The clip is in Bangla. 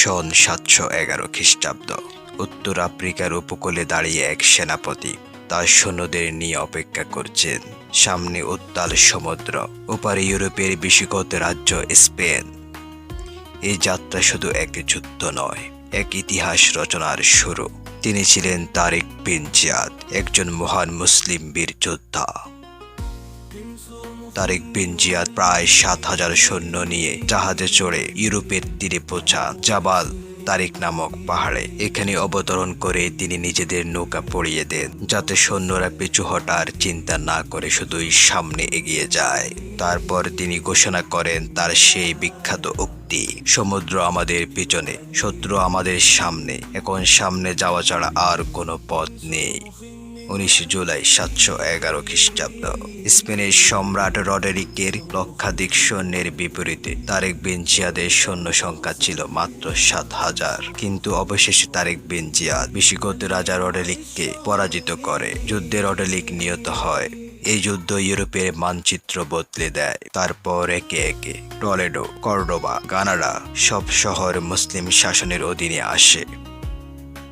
সন সাতশো এগারো খ্রিস্টাব্দ। উত্তর আফ্রিকার উপকূলে দাঁড়িয়ে এক সেনাপতি তার সৈন্যদের নিয়ে অপেক্ষা করছেন। সামনে উত্তাল সমুদ্র, ওপারে ইউরোপের বিশেষত রাজ্য স্পেন। এই যাত্রা শুধু এক যুদ্ধ নয়, এক ইতিহাস রচনার শুরু। তিনি ছিলেন তারেক বিন জিয়াদ, একজন মহান মুসলিম বীর যোদ্ধা। তারেক বিন জিয়াদ প্রায় সাত হাজার সৈন্য নিয়ে জাহাজে চড়ে ইউরোপের তীরে পৌঁছা জাবাল তারিক নামক পাহাড়ে। এখানে অবতরণ করে তিনি নিজেদের নৌকা পড়িয়ে দেন, যাতে সৈন্যরা পিছু হটার চিন্তা না করে শুধুই সামনে এগিয়ে যায়। তারপর তিনি ঘোষণা করেন তার সেই বিখ্যাত উক্তি, সমুদ্র আমাদের পিছনে, শত্রু আমাদের সামনে, এখন সামনে যাওয়া ছাড়া আর কোনো পথ নেই। উনিশে জুলাই, সাতশো এগারো খ্রিস্টাব্দ। স্পেনের সম্রাট রডেরিকের লক্ষাধিক সৈন্যের বিপরীতে তারেক বিন জিয়াদের সৈন্য সংখ্যা ছিল মাত্র সাত হাজার। কিন্তু অবশেষে তারেক বিন জিয়াদ বিশিগত রাজা রডেরিককে পরাজিত করে। যুদ্ধে রডেরিক নিহত হয়। এই যুদ্ধ ইউরোপের মানচিত্র বদলে দেয়। তারপর একে একে টলেডো, কর্ডোবা, কানাডা সব শহর মুসলিম শাসনের অধীনে আসে।